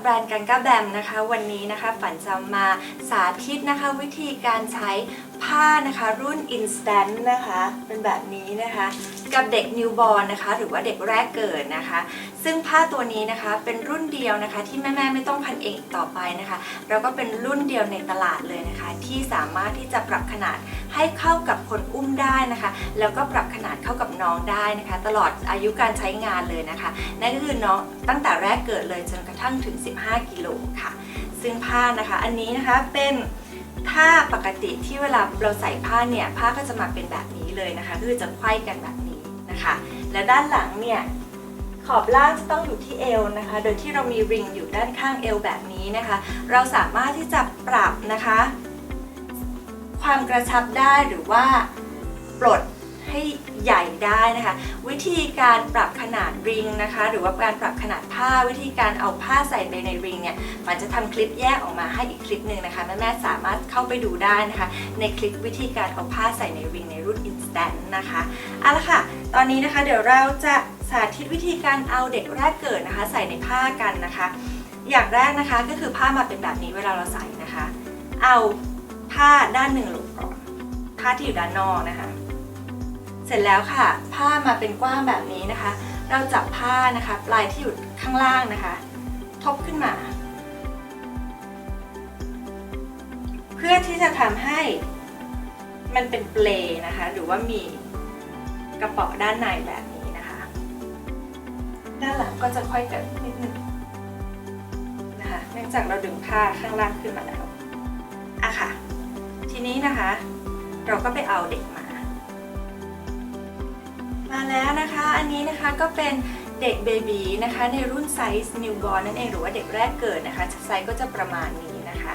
แบรนด์กันก็แบมนะคะ วันนี้นะคะฝันจะมาสาธิตนะคะ วิธีการใช้ผ้านะคะ รุ่น Instant นะคะ เป็นแบบนี้นะคะ กับเด็กนิวบอ r นะคะ หรือว่าเด็กแรกเกิดนะคะ ซึ่งผ้าตัวนี้นะคะเป็นรุ่นเดียวนะคะ ที่แม่ๆไม่ต้องพันเองต่อไปนะคะ แล้วก็เป็นรุ่นเดียวในตลาดเลยนะคะ ที่สามารถที่จะปรับขนาดให้เข้ากับคนอุ้มได้นะคะ แล้วก็ปรับขนาดเข้ากับน้องได้นะคะ ตลอดอายุการใช้งานเลยนะคะนั่นก็คือน้องตั้งแต่แรกเกิดเลยจนกระทั่งถึง15 กิโลค่ะ ซึ่งผ้านะคะอันนี้นะคะเป็นถ้าปกติที่เวลาเราใส่ผ้าเนี่ยผ้าก็จะมาเป็นแบบนี้เลยนะคะคือจะไขว้กันแบบนี้นะคะ และด้านหลังเนี่ยขอบล่างจะต้องอยู่ที่เอวนะคะ โดยที่เรามีริงอยู่ด้านข้างเอวแบบนี้นะคะ เราสามารถที่จะปรับนะคะ ความกระชับได้หรือว่าปลดให้ ได้นะคะ วิธีการปรับขนาดริงนะคะ หรือว่าการปรับขนาดผ้าวิธีการเอาผ้าใส่ไปในริงเนี่ยมันจะทำคลิปแยกออกมาให้อีกคลิปหนึ่งนะคะแม่ๆสามารถเข้าไปดูได้นะคะ ในคลิปวิธีการเอาผ้าใส่ในริงในรุ่น Instant นะคะเอาละค่ะ ตอนนี้นะคะเดี๋ยวเราจะสาธิตวิธีการเอาเด็กแรกเกิดนะคะ ใส่ในผ้ากันนะคะ อย่างแรกนะคะก็คือผ้ามาเป็นแบบนี้เวลาเราใส่นะคะ เอาผ้าด้านหนึ่งลงก่อนผ้าที่อยู่ด้านนอกนะคะ เสร็จแล้วค่ะ ผ้ามาเป็นกว้างแบบนี้นะคะ เราจับผ้านะคะ ปลายที่อยู่ข้างล่างนะคะ ทบขึ้นมา เพื่อที่จะทำให้มันเป็นเปลนะคะ หรือว่ามีกระเป๋าด้านในแบบนี้นะคะ ด้านหลังก็จะค่อยเกิดนิดนึงนะคะเนื่องจากเราดึงผ้าข้างล่างขึ้นมาแล้วอะค่ะ ทีนี้นะคะ เราก็ไปเอาเด็กมา มาแล้วนะคะ อันนี้นะคะก็เป็นเด็กเบบีนะคะในรุ่นไซส์นิวบอ r นั่นเองหรือว่าเด็กแรกเกิดนะคะไซส์ก็จะประมาณนี้นะคะ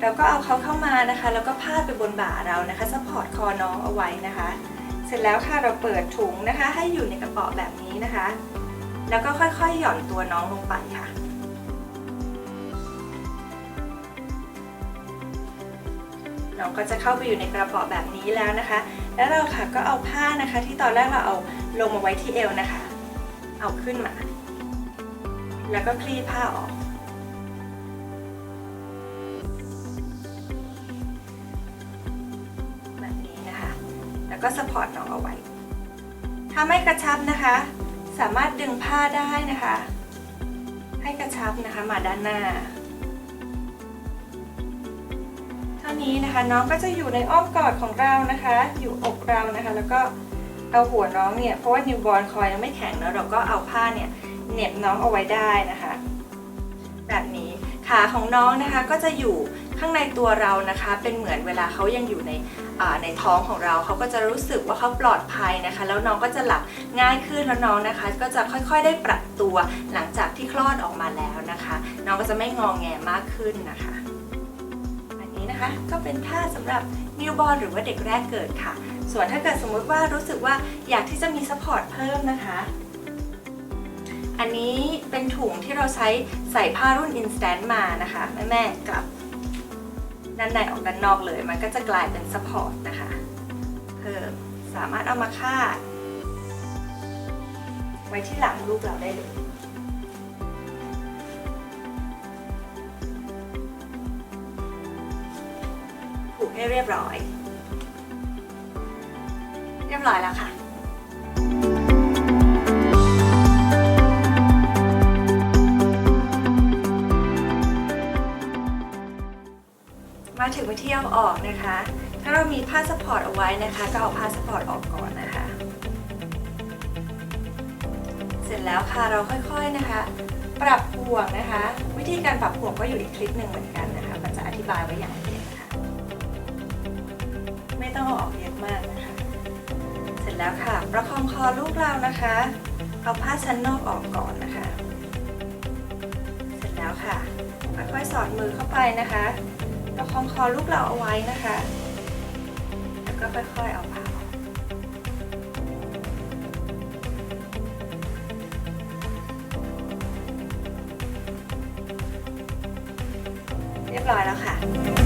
เราก็เอาเขาเข้ามานะคะ แล้วก็พาดไปบนบ่าเรานะคะซัพพอร์ตคอน้องเอาไว้นะคะ เสร็จแล้วค่ะเราเปิดถุงนะคะ ให้อยู่ในกระเป๋าแบบนี้นะคะ แล้วก็ค่อยๆหย่อนตัวน้องลงไปค่ะน้องก็จะเข้าไปอยู่ในกระเป๋าแบบนี้แล้วนะคะ แล้วเราค่ะก็เอาผ้านะคะ ที่ตอนแรกเราเอาลงมาไว้ที่เอวนะคะ เอาขึ้นมา แล้วก็คลี่ผ้าออก แบบนี้นะคะ แล้วก็สปอร์ตน้องเอาไว้ ถ้าไม่กระชับนะคะ สามารถดึงผ้าได้นะคะ ให้กระชับนะคะมาด้านหน้า เท่านี้นะคะน้องก็จะอยู่ในอ้อมกอดของเรานะคะ อยู่อกเรานะคะ แล้วก็เอาหัวน้องเนี่ยเพราะว่านิวบอ r คอยยังไม่แข็งเนอะเราก็เอาผ้าเนี่ยเหน็บน้องเอาไว้ได้นะคะ แบบนี้ขาของน้องนะคะก็จะอยู่ข้างในตัวเรานะคะ เป็นเหมือนเวลาเขายังอยู่ในในท้องของเราเขาก็จะรู้สึกว่าเขาปลอดภัยนะคะ แล้วน้องก็จะหลับง่ายขึ้นแล้วน้องนะคะ ก็จะค่อยๆได้ปรับตัวหลังจากที่คลอดออกมาแล้วนะคะ น้องก็จะไม่งองแงมากขึ้นนะคะ นะคะ ก็เป็นท่าสำหรับนิวบอ r หรือว่าเด็กแรกเกิดค่ะ ส่วนถ้าเกิดสมมุติว่ารู้สึกว่าอยากที่จะมีซัพพอร์ตเพิ่มนะคะ อันนี้เป็นถุงที่เราใช้ใส่ผ้ารุ่น Instant มานะคะ แม่แม่ๆกลับด้านในออกด้านนอกเลย มันก็จะกลายเป็นซัพพอร์ตนะคะเพิ่มสามารถเอามาคาดไว้ที่หลังลูกเราได้เลย ให้เรียบร้อย เรียบร้อยแล้วค่ะมาถึงวิธีเอาออกนะคะ ถ้าเรามีผ้าสปอร์ตเอาไว้นะคะ ก็เอาผ้าสปอร์ตออกก่อนนะคะ เสร็จแล้วค่ะเราค่อยๆนะคะ ปรับห่วงนะคะ วิธีการปรับห่วงก็อยู่อีกคลิปหนึ่งเหมือนกันนะคะมันจะอธิบายไว้อย่างละเอียดนะคะ ไม่ต้องออกเยอะมากนะคะ เสร็จแล้วค่ะ ประคองคอลูกเรานะคะ เอาผ้าชั้นนอกออกก่อนนะคะ เสร็จแล้วค่ะ ค่อยๆสอดมือเข้าไปนะคะ ประคองคอลูกเราเอาไว้นะคะ แล้วก็ค่อยๆเอาผ้าออกเรียบร้อยแล้วค่ะ